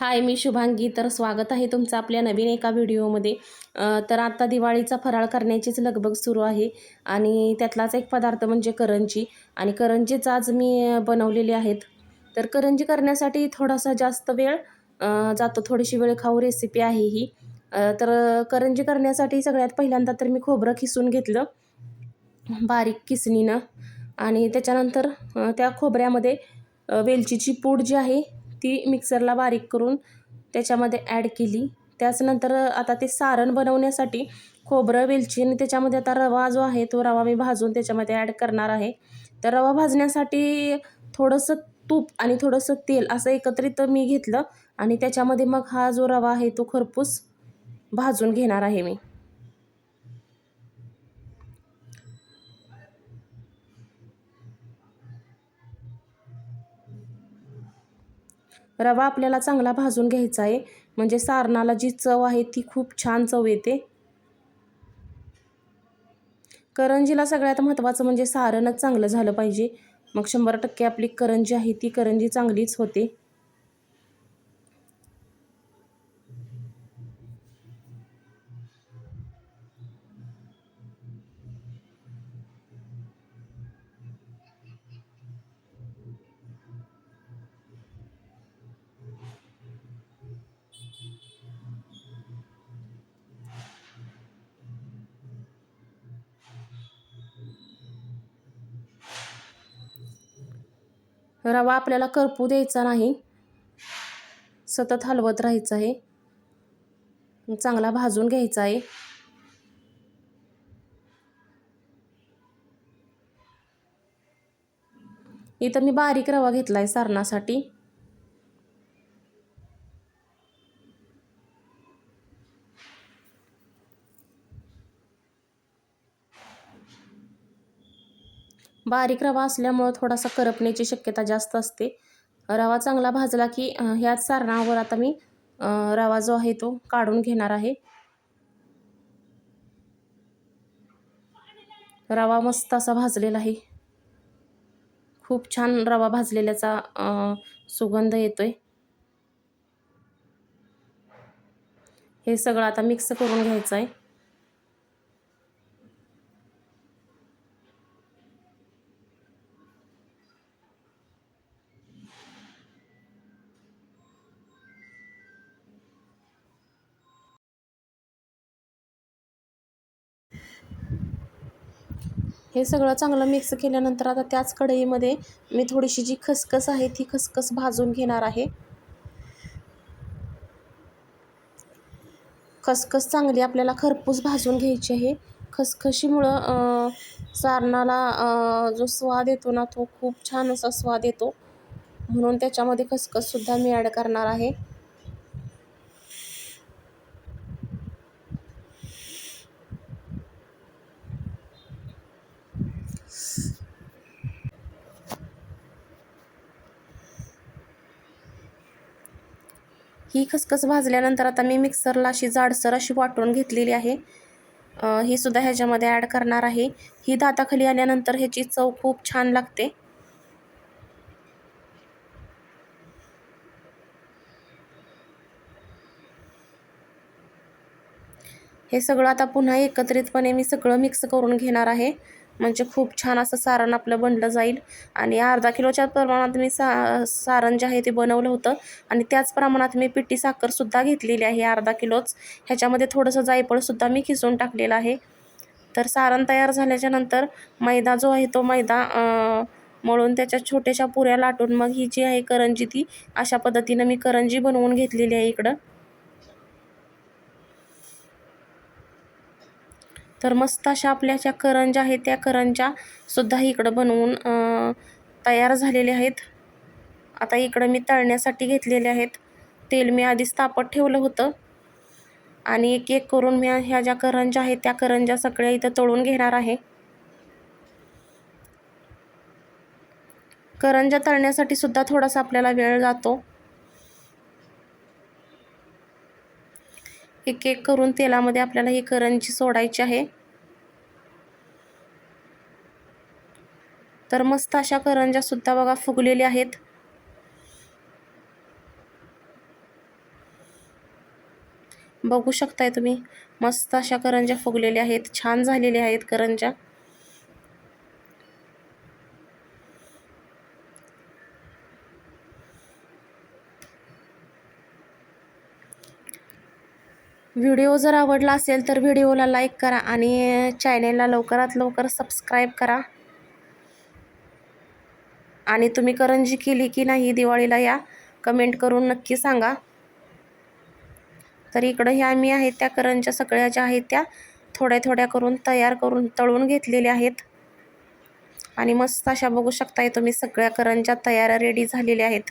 हाय मी शुभांगी. तर स्वागत आहे तुमचं आपल्या नवीन एका व्हिडिओमध्ये. तर आत्ता दिवाळीचा फराळ करण्याचीच लगबग सुरू आहे आणि त्यातलाच एक पदार्थ म्हणजे करंजी. आणि करंजीच आज मी बनवलेले आहेत. तर करंजी करण्यासाठी थोडासा जास्त वेळ जातो. थोडीशी वेळ खाऊ रेसिपी आहे ही. तर करंजी करण्यासाठी सगळ्यात पहिल्यांदा तर मी खोबरं खिसून घेतलं. बारीक किसणीनं. आणि त्याच्यानंतर त्या खोबऱ्यामध्ये वेलचीची पूड जी आहे ती मिक्सरला बारीक करून त्याच्यामध्ये ॲड केली. त्याचनंतर आता ते सारण बनवण्यासाठी खोबरं वेलची आणि त्याच्यामध्ये आता रवा जो आहे तो रवा मी भाजून त्याच्यामध्ये ॲड करणार आहे. तर रवा भाजण्यासाठी थोडंसं तूप आणि थोडंसं तेल असं एकत्रित मी घेतलं आणि त्याच्यामध्ये मग हा जो रवा आहे तो खरपूस भाजून घेणार आहे मी. रवा आपल्याला चांगला भाजून घ्यायचा आहे. म्हणजे सारणाला जी चव आहे ती खूप छान चव येते. करंजीला सगळ्यात महत्त्वाचं म्हणजे सारणच चांगलं झालं पाहिजे. मग शंभर टक्के आपली करंजी आहे ती करंजी चांगलीच होते. रवा आपल्याला करपू द्यायचा नाही. सतत हलवत राहायचं आहे. चांगला भाजून घ्यायचा आहे. इथं मी बारीक रवा घेतला आहे सारणासाठी. बारीक रवा असल्यामुळं थोडासा करपण्याची शक्यता जास्त असते. रवा चांगला भाजला की ह्याच सारणावर आता मी रवा जो आहे तो काढून घेणार आहे. रवा मस्त असा भाजलेला आहे. खूप छान रवा भाजलेल्याचा सुगंध सुगंध येतोय. हे सगळं आता मिक्स करून घ्यायचं आहे. हे सगळं चांगलं मिक्स केल्यानंतर आता त्याच कढईमध्ये मी थोडीशी जी खसखस आहे ती खसखस भाजून घेणार आहे. खसखस चांगली आपल्याला खरपूस भाजून घ्यायची आहे. खसखशीमुळं सारणाला जो स्वाद येतो ना तो खूप छान असा स्वाद येतो. म्हणून त्याच्यामध्ये खसखससुद्धा मी ॲड करणार आहे. ही खसखस भाजल्यानंतर आता मी मिक्सरला अशी जाडसर अशी वाटून घेतलेली आहे. ही सुद्धा ह्याच्यामध्ये ॲड करणार आहे. ही दाताखाली आल्यानंतर ह्याची चव खूप छान लागते. हे सगळं आता पुन्हा एकत्रितपणे मी सगळं मिक्स करून घेणार आहे. म्हणजे खूप छान असं सारण आपलं बनलं जाईल. आणि अर्धा किलोच्या प्रमाणात मी सा सारण जे आहे ते बनवलं होतं. आणि त्याच प्रमाणात मी पिठी साखरसुद्धा घेतलेली आहे अर्धा किलोच. ह्याच्यामध्ये थोडंसं जायफळसुद्धा मी खिसून टाकलेलं आहे. तर सारण तयार झाल्याच्यानंतर मैदा जो आहे तो मैदा मळून त्याच्या छोट्याशा पुऱ्या लाटून मग ही जी आहे करंजी ती अशा पद्धतीनं मी करंजी बनवून घेतलेली आहे इकडं. तर मस्त अशा आपल्या ज्या करंजा आहेत त्या करंज्या सुद्धा इकडं बनवून तयार झालेल्या आहेत. आता इकडं मी तळण्यासाठी घेतलेले आहेत. तेल मी आधीच तापत ठेवलं होतं. आणि एक एक करून मी ह्या ज्या करंजा आहेत त्या करंजा सगळ्या इथं तळून घेणार आहे. करंजा तळण्यासाठी सुद्धा थोडासा आपल्याला वेळ जातो. एक एक करून तेलामध्ये आपल्याला ही करंजी सोडायची आहे. तर मस्त अशा करंज्यासुद्धा बघा फुगलेल्या आहेत. बघू शकताय तुम्ही मस्त अशा करंज्या फुगलेल्या आहेत छान झालेल्या आहेत करंज्या. व्हिडिओ जर आवडला असेल तर व्हिडिओला लाईक करा आणि चॅनेलला लवकरात लवकर सबस्क्राईब करा. आणि तुम्ही करंजी केली की नाही दिवाळीला या कमेंट करून नक्की सांगा. तर इकडं ह्या मी आहेत त्या करंज्या सगळ्या ज्या आहेत त्या थोड्या थोड्या करून तयार करून तळून घेतलेल्या आहेत. आणि मस्त अशा बघू शकताय तुम्ही सगळ्या करंज्या तयार रेडी झालेल्या आहेत.